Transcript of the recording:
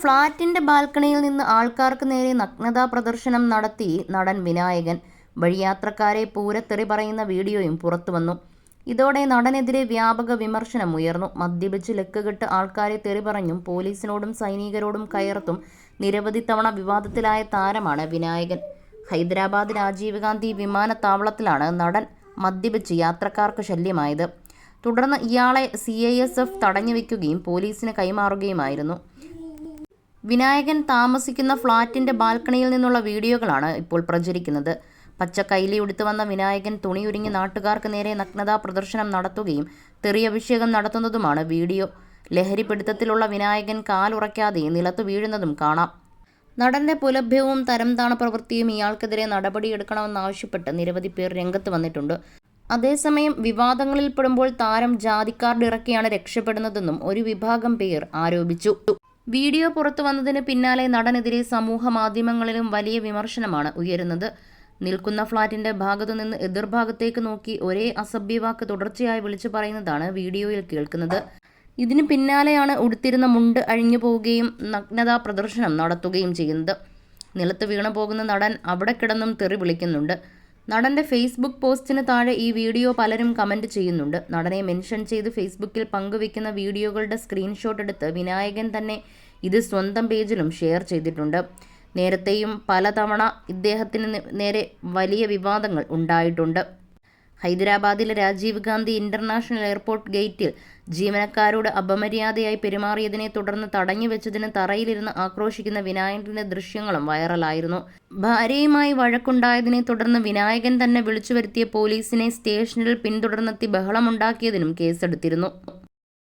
ഫ്ളാറ്റിന്റെ ബാൽക്കണിയിൽ നിന്ന് ആൾക്കാർക്ക് നേരെ നഗ്നതാ പ്രദർശനം നടത്തി നടൻ വിനായകൻ. വഴിയാത്രക്കാരെ പൂരത്തെറി പറയുന്ന വീഡിയോയും പുറത്തുവന്നു ഇതോടെ നടനെതിരെ വ്യാപക വിമർശനം ഉയർന്നു. മദ്യപിച്ച് ലക്കുകെട്ട് ആൾക്കാരെ തെറി പറഞ്ഞും പോലീസിനോടും സൈനികരോടും കയർത്തും നിരവധി തവണ വിവാദത്തിലായ താരമാണ് വിനായകൻ. ഹൈദരാബാദ് രാജീവ് ഗാന്ധി വിമാനത്താവളത്തിലാണ് നടൻ മദ്യപിച്ച് യാത്രക്കാർക്ക് ശല്യമായത്. തുടർന്ന് ഇയാളെ സി ഐ എസ് എഫ് തടഞ്ഞു വയ്ക്കുകയും പോലീസിന് കൈമാറുകയുമായിരുന്നു. വിനായകൻ താമസിക്കുന്ന ഫ്ളാറ്റിന്റെ ബാൽക്കണിയിൽ നിന്നുള്ള വീഡിയോകളാണ് ഇപ്പോൾ പ്രചരിക്കുന്നത്. പച്ച കൈലി ഉടുത്തു വന്ന വിനായകൻ തുണിയുരുങ്ങി നാട്ടുകാർക്ക് നേരെ നഗ്നതാ പ്രദർശനം നടത്തുകയും തെറിയഭിഷേകം നടത്തുന്നതുമാണ് വീഡിയോ. ലഹരി പിടുത്തത്തിലുള്ള വിനായകൻ കാലുറയ്ക്കാതെ നിലത്ത് വീഴുന്നതും കാണാം. നടന്റെ പുലഭ്യവും തരംതാണ പ്രവൃത്തിയും ഇയാൾക്കെതിരെ നടപടിയെടുക്കണമെന്നാവശ്യപ്പെട്ട് നിരവധി പേർ രംഗത്ത് വന്നിട്ടുണ്ട്. അതേസമയം വിവാദങ്ങളിൽ പെടുമ്പോൾ താരം ജാതിക്കാർഡ് ഇറക്കിയാണ് രക്ഷപ്പെടുന്നതെന്നും ഒരു വിഭാഗം പേർ ആരോപിച്ചു. വീഡിയോ പുറത്തു വന്നതിന് പിന്നാലെ നടനെതിരെ സമൂഹ മാധ്യമങ്ങളിലും വലിയ വിമർശനമാണ് ഉയരുന്നത്. നിൽക്കുന്ന ഫ്ളാറ്റിന്റെ ഭാഗത്തുനിന്ന് എതിർഭാഗത്തേക്ക് നോക്കി ഒരേ അസഭ്യവാക്ക് തുടർച്ചയായി വിളിച്ചു പറയുന്നതാണ് വീഡിയോയിൽ കേൾക്കുന്നത്. ഇതിന് പിന്നാലെയാണ് ഉടുത്തിരുന്ന മുണ്ട് അഴിഞ്ഞു പോവുകയും നഗ്നതാ പ്രദർശനം നടത്തുകയും ചെയ്യുന്നത്. നിലത്ത് വീണു പോകുന്ന നടൻ അവിടെ കിടന്നും തെറി വിളിക്കുന്നുണ്ട്. നടന്റെ ഫേസ്ബുക്ക് പോസ്റ്റിന് താഴെ ഈ വീഡിയോ പലരും കമന്റ് ചെയ്യുന്നുണ്ട്. നടനെ മെൻഷൻ ചെയ്ത് ഫേസ്ബുക്കിൽ പങ്കുവെക്കുന്ന വീഡിയോകളുടെ സ്ക്രീൻഷോട്ട് എടുത്ത് വിനായകൻ തന്നെ ഇത് സ്വന്തം പേജിലും ഷെയർ ചെയ്തിട്ടുണ്ട്. നേരത്തെയും പലതവണ ഇദ്ദേഹത്തിന് നേരെ വലിയ വിവാദങ്ങൾ ഉണ്ടായിട്ടുണ്ട്. ഹൈദരാബാദിലെ രാജീവ് ഗാന്ധി ഇന്റർനാഷണൽ എയർപോർട്ട് ഗേറ്റിൽ ജീവനക്കാരോട് അപമര്യാദയായി പെരുമാറിയതിനെ തുടർന്ന് തടഞ്ഞു വെച്ചതിന് തറയിലിരുന്ന് ആക്രോശിക്കുന്ന വിനായകന്റെ ദൃശ്യങ്ങളും വൈറലായിരുന്നു. ഭാര്യയുമായി വഴക്കുണ്ടായതിനെ തുടർന്ന് വിനായകൻ തന്നെ വിളിച്ചു വരുത്തിയ പോലീസിനെ സ്റ്റേഷനിൽ പിന്തുടർന്നെത്തി ബഹളമുണ്ടാക്കിയതിനും കേസെടുത്തിരുന്നു.